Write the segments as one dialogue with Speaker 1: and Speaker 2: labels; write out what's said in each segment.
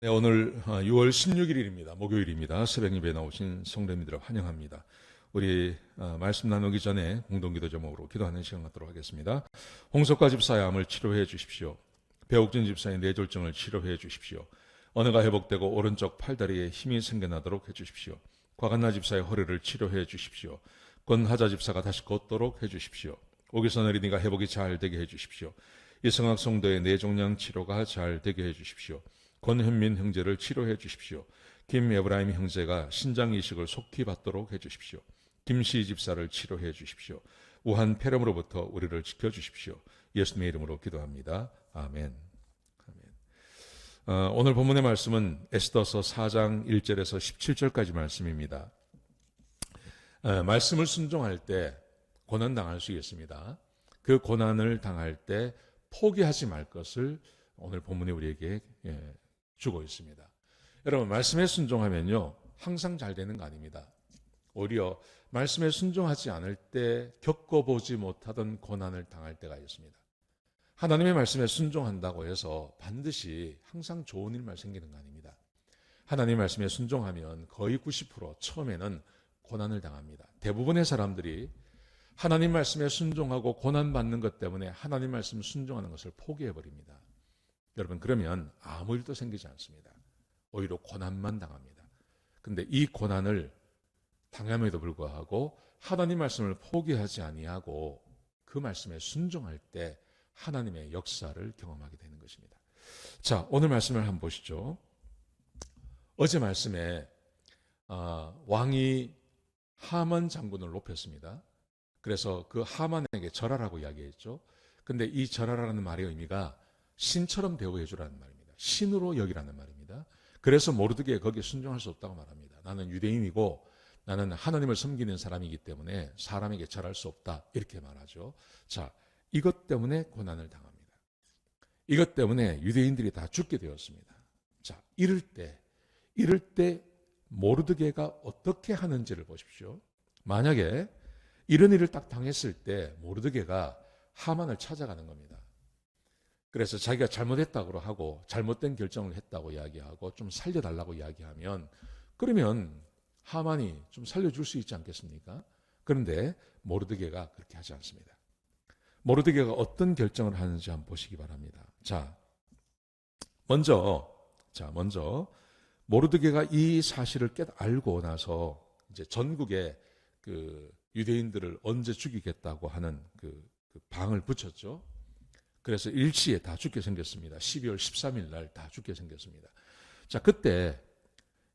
Speaker 1: 네, 오늘 6월 16일입니다. 목요일입니다. 새벽 예배 나오신 성도님들을 환영합니다. 우리 어, 말씀 나누기 전에 공동기도 제목으로 기도하는 시간 갖도록 하겠습니다. 홍석과 집사의 암을 치료해 주십시오. 배옥진 집사의 뇌졸중을 치료해 주십시오. 언어가 회복되고 오른쪽 팔다리에 힘이 생겨나도록 해 주십시오. 과간나 집사의 허리를 치료해 주십시오. 권하자 집사가 다시 걷도록 해 주십시오. 오기선 어린이가 회복이 잘 되게 해 주십시오. 이성학 성도의 뇌종양 치료가 잘 되게 해 주십시오. 권현민 형제를 치료해 주십시오. 김에브라임 형제가 신장 이식을 속히 받도록 해 주십시오. 김씨 집사를 치료해 주십시오. 우한 폐렴으로부터 우리를 지켜 주십시오. 예수님의 이름으로 기도합니다. 아멘. 아멘. 어, 오늘 본문의 말씀은 에스더서 4장 1절에서 17절까지 말씀입니다. 어, 말씀을 순종할 때 고난 당할 수 있습니다. 그 고난을 당할 때 포기하지 말 것을 오늘 본문에 우리에게 예, 주고 있습니다. 여러분 말씀에 순종하면요 항상 잘 되는 거 아닙니다. 오히려 말씀에 순종하지 않을 때 겪어보지 못하던 고난을 당할 때가 있습니다. 하나님의 말씀에 순종한다고 해서 반드시 항상 좋은 일만 생기는 거 아닙니다. 하나님 말씀에 순종하면 거의 90% 처음에는 고난을 당합니다. 대부분의 사람들이 하나님 말씀에 순종하고 고난 받는 것 때문에 하나님 말씀 순종하는 것을 포기해 버립니다. 여러분 그러면 아무 일도 생기지 않습니다. 오히려 고난만 당합니다. 근데 이 고난을 당함에도 불구하고 하나님 말씀을 포기하지 아니하고 그 말씀에 순종할 때 하나님의 역사를 경험하게 되는 것입니다. 자, 오늘 말씀을 한번 보시죠. 어제 말씀에 어, 왕이 하만 장군을 높였습니다. 그래서 그 하만에게 절하라고 이야기했죠. 근데 이 절하라는 말의 의미가 신처럼 대우해 주라는 말입니다. 신으로 여기라는 말입니다. 그래서 모르드게 거기에 순종할 수 없다고 말합니다. 나는 유대인이고 나는 하나님을 섬기는 사람이기 때문에 사람에게 절할 수 없다. 이렇게 말하죠. 자, 이것 때문에 고난을 당합니다. 이것 때문에 유대인들이 다 죽게 되었습니다. 자, 이럴 때, 이럴 때 모르드게가 어떻게 하는지를 보십시오. 만약에 이런 일을 딱 당했을 때 모르드게가 하만을 찾아가는 겁니다. 그래서 자기가 잘못했다고 하고 잘못된 결정을 했다고 이야기하고 좀 살려달라고 이야기하면 그러면 하만이 좀 살려줄 수 있지 않겠습니까? 그런데 모르드게가 그렇게 하지 않습니다. 모르드게가 어떤 결정을 하는지 한번 보시기 바랍니다. 자, 먼저 자 먼저 모르드게가 이 사실을 깨 알고 나서 이제 전국에 그 유대인들을 언제 죽이겠다고 하는 그, 그 방을 붙였죠. 그래서 일시에 다 죽게 생겼습니다. 12월 13일 날 다 죽게 생겼습니다. 자, 그때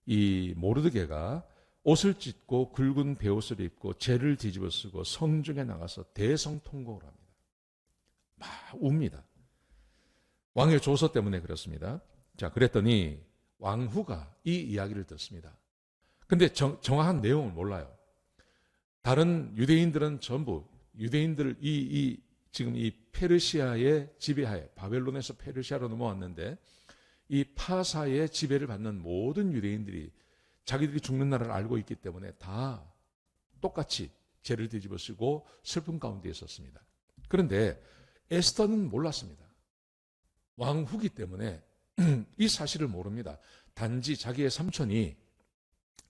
Speaker 1: 이 모르드게가 옷을 찢고 굵은 베옷을 입고 죄를 뒤집어 쓰고 성중에 나가서 대성통곡을 합니다. 막 웁니다. 왕의 조서 때문에 그렇습니다. 자, 그랬더니 왕후가 이 이야기를 듣습니다. 근데 정, 정확한 내용을 몰라요. 다른 유대인들은 전부 유대인들 이, 이 지금 이 페르시아의 지배하에 바벨론에서 페르시아로 넘어왔는데 이 파사의 지배를 받는 모든 유대인들이 자기들이 죽는 날을 알고 있기 때문에 다 똑같이 죄를 뒤집어 쓰고 슬픔 가운데 있었습니다. 그런데 에스더는 몰랐습니다. 왕후기 때문에 이 사실을 모릅니다. 단지 자기의 삼촌이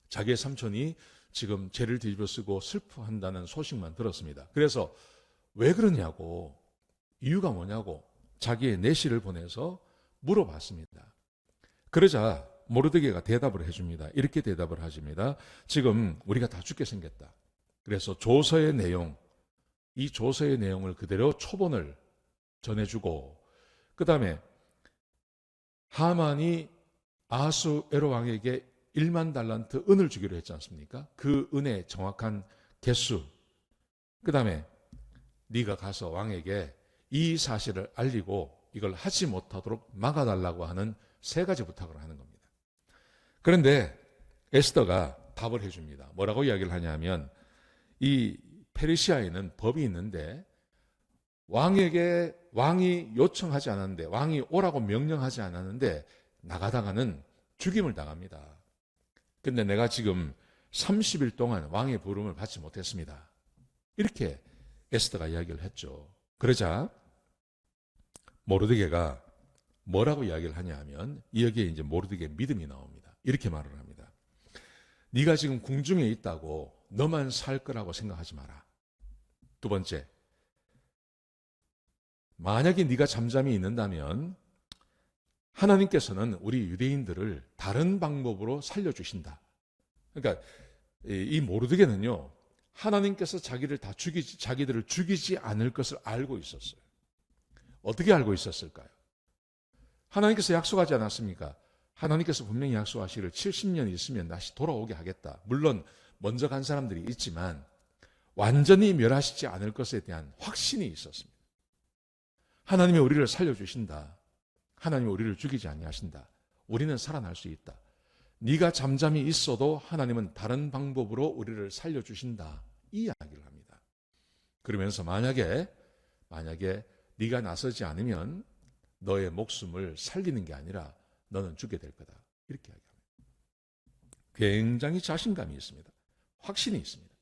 Speaker 1: 자기의 삼촌이 지금 죄를 뒤집어 쓰고 슬퍼한다는 소식만 들었습니다. 그래서 왜 그러냐고 이유가 뭐냐고 자기의 내시를 보내서 물어봤습니다. 그러자 모르드게가 대답을 해줍니다. 이렇게 대답을 하십니다. 지금 우리가 다 죽게 생겼다. 그래서 조서의 내용, 이 조서의 내용을 그대로 초본을 전해주고, 그 다음에 하만이 아수에로 왕에게 1만 달란트 은을 주기로 했지 않습니까? 그 은의 정확한 개수. 그 다음에 네가 가서 왕에게 이 사실을 알리고 이걸 하지 못하도록 막아달라고 하는 세 가지 부탁을 하는 겁니다. 그런데 에스더가 답을 해줍니다. 뭐라고 이야기를 하냐면 이 페르시아에는 법이 있는데 왕에게 왕이 요청하지 않았는데 왕이 오라고 명령하지 않았는데 나가다가는 죽임을 당합니다. 근데 내가 지금 30일 동안 왕의 부름을 받지 못했습니다. 이렇게 에스더가 이야기를 했죠. 그러자 모르드게가 뭐라고 이야기를 하냐면 여기에 이제 모르드게 믿음이 나옵니다. 이렇게 말을 합니다. 네가 지금 궁중에 있다고 너만 살 거라고 생각하지 마라. 두 번째, 만약에 네가 잠잠히 있는다면 하나님께서는 우리 유대인들을 다른 방법으로 살려주신다. 그러니까 이- 이 모르드게는요 하나님께서 자기를 다 죽이지 자기들을 죽이지 않을 것을 알고 있었어요. 어떻게 알고 있었을까요? 하나님께서 약속하지 않았습니까? 하나님께서 분명히 약속하시기를 70년 있으면 다시 돌아오게 하겠다. 물론 먼저 간 사람들이 있지만 완전히 멸하시지 않을 것에 대한 확신이 있었습니다. 하나님이 우리를 살려주신다. 하나님이 우리를 죽이지 아니하신다. 우리는 살아날 수 있다. 네가 잠잠히 있어도 하나님은 다른 방법으로 우리를 살려주신다. 이 이야기를 합니다. 그러면서 만약에 만약에 네가 나서지 않으면 너의 목숨을 살리는 게 아니라 너는 죽게 될 거다. 이렇게 이야기합니다. 굉장히 자신감이 있습니다. 확신이 있습니다.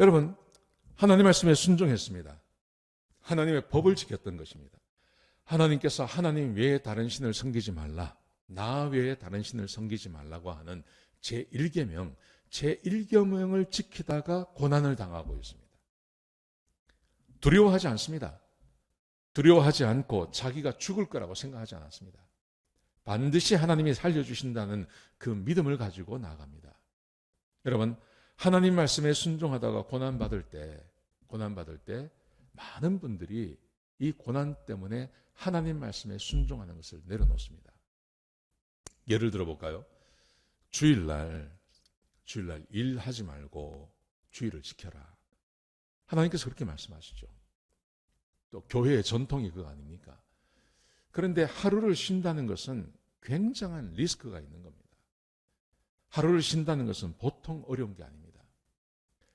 Speaker 1: 여러분, 하나님 말씀에 순종했습니다. 하나님의 법을 지켰던 것입니다. 하나님께서 하나님 외에 다른 신을 섬기지 말라. 나 외에 다른 신을 섬기지 말라고 하는 제1계명, 제1계명을 지키다가 고난을 당하고 있습니다. 두려워하지 않습니다. 두려워하지 않고 자기가 죽을 거라고 생각하지 않았습니다. 반드시 하나님이 살려주신다는 그 믿음을 가지고 나아갑니다. 여러분, 하나님 말씀에 순종하다가 고난받을 때, 고난받을 때, 많은 분들이 이 고난 때문에 하나님 말씀에 순종하는 것을 내려놓습니다. 예를 들어 볼까요? 주일날, 주일날 일하지 말고 주일을 지켜라. 하나님께서 그렇게 말씀하시죠. 또 교회의 전통이 그거 아닙니까? 그런데 하루를 쉰다는 것은 굉장한 리스크가 있는 겁니다. 하루를 쉰다는 것은 보통 어려운 게 아닙니다.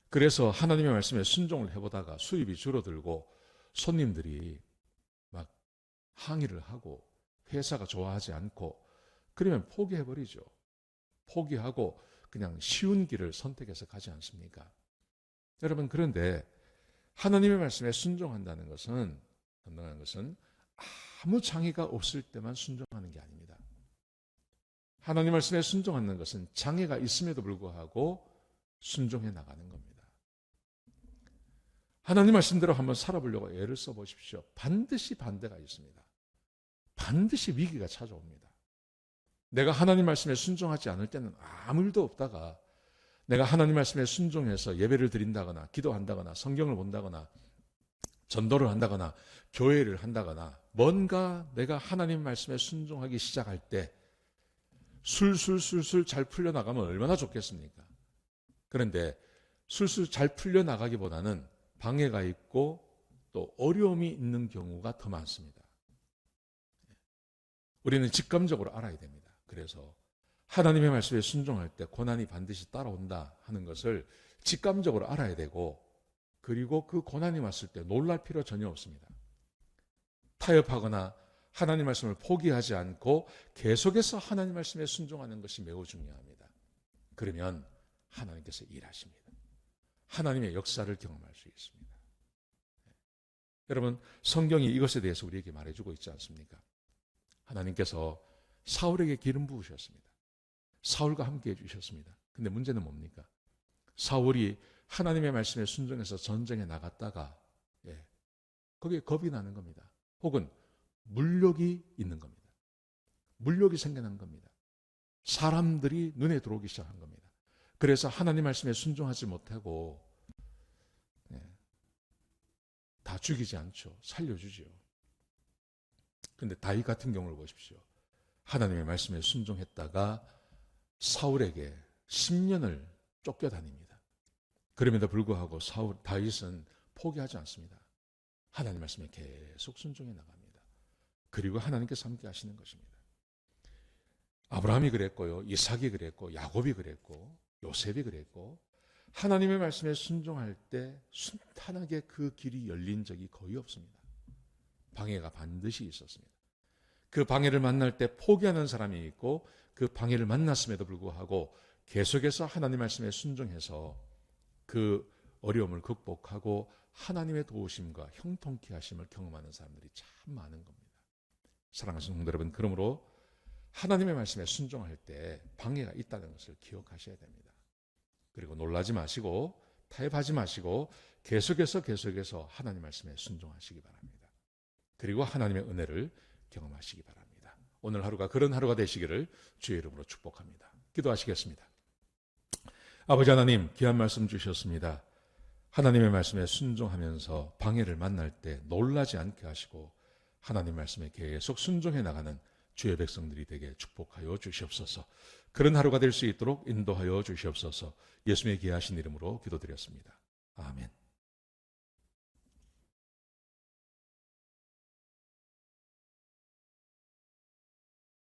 Speaker 1: 그래서 하나님의 말씀에 순종을 해보다가 수입이 줄어들고 손님들이 막 항의를 하고 회사가 좋아하지 않고 그러면 포기해버리죠. 포기하고 그냥 쉬운 길을 선택해서 가지 않습니까? 여러분, 그런데 하나님의 말씀에 순종한다는 것은, 순종하는 것은 아무 장애가 없을 때만 순종하는 게 아닙니다. 하나님 말씀에 순종하는 것은 장애가 있음에도 불구하고 순종해 나가는 겁니다. 하나님 말씀대로 한번 살아보려고 애를 써보십시오. 반드시 반대가 있습니다. 반드시 위기가 찾아옵니다. 내가 하나님 말씀에 순종하지 않을 때는 아무 일도 없다가 내가 하나님 말씀에 순종해서 예배를 드린다거나 기도한다거나 성경을 본다거나 전도를 한다거나 교회를 한다거나 뭔가 내가 하나님 말씀에 순종하기 시작할 때 술술술술 잘 풀려나가면 얼마나 좋겠습니까? 그런데 술술 잘 풀려나가기보다는 방해가 있고 또 어려움이 있는 경우가 더 많습니다. 우리는 직감적으로 알아야 됩니다. 그래서 하나님의 말씀에 순종할 때 고난이 반드시 따라온다 하는 것을 직감적으로 알아야 되고 그리고 그 고난이 왔을 때 놀랄 필요 전혀 없습니다. 타협하거나 하나님 말씀을 포기하지 않고 계속해서 하나님 말씀에 순종하는 것이 매우 중요합니다. 그러면 하나님께서 일하십니다. 하나님의 역사를 경험할 수 있습니다. 여러분, 성경이 이것에 대해서 우리에게 말해주고 있지 않습니까? 하나님께서 사울에게 기름 부으셨습니다. 사울과 함께 해주셨습니다. 근데 문제는 뭡니까? 사울이 하나님의 말씀에 순종해서 전쟁에 나갔다가, 예, 거기에 겁이 나는 겁니다. 혹은 물욕이 있는 겁니다. 물욕이 생겨난 겁니다. 사람들이 눈에 들어오기 시작한 겁니다. 그래서 하나님 말씀에 순종하지 못하고 네, 다 죽이지 않죠. 살려주죠. 근데 다윗 같은 경우를 보십시오. 하나님의 말씀에 순종했다가 사울에게 10년을 쫓겨다닙니다. 그럼에도 불구하고 사울 다윗은 포기하지 않습니다. 하나님 말씀에 계속 순종해 나갑니다. 그리고 하나님께서 함께 하시는 것입니다. 아브라함이 그랬고요. 이삭이 그랬고 야곱이 그랬고 요셉이 그랬고 하나님의 말씀에 순종할 때 순탄하게 그 길이 열린 적이 거의 없습니다. 방해가 반드시 있었습니다. 그 방해를 만날 때 포기하는 사람이 있고 그 방해를 만났음에도 불구하고 계속해서 하나님 말씀에 순종해서 그 어려움을 극복하고 하나님의 도우심과 형통케 하심을 경험하는 사람들이 참 많은 겁니다. 사랑하시는 성도 여러분, 그러므로 하나님의 말씀에 순종할 때 방해가 있다는 것을 기억하셔야 됩니다. 그리고 놀라지 마시고 타협하지 마시고 계속해서 계속해서 하나님 말씀에 순종하시기 바랍니다. 그리고 하나님의 은혜를 경험하시기 바랍니다. 오늘 하루가 그런 하루가 되시기를 주의 이름으로 축복합니다. 기도하시겠습니다. 아버지 하나님, 귀한 말씀 주셨습니다. 하나님의 말씀에 순종하면서 방해를 만날 때 놀라지 않게 하시고 하나님 말씀에 계속 순종해 나가는 주의 백성들이 되게 축복하여 주시옵소서. 그런 하루가 될 수 있도록 인도하여 주시옵소서. 예수님의 귀하신 이름으로 기도드렸습니다. 아멘.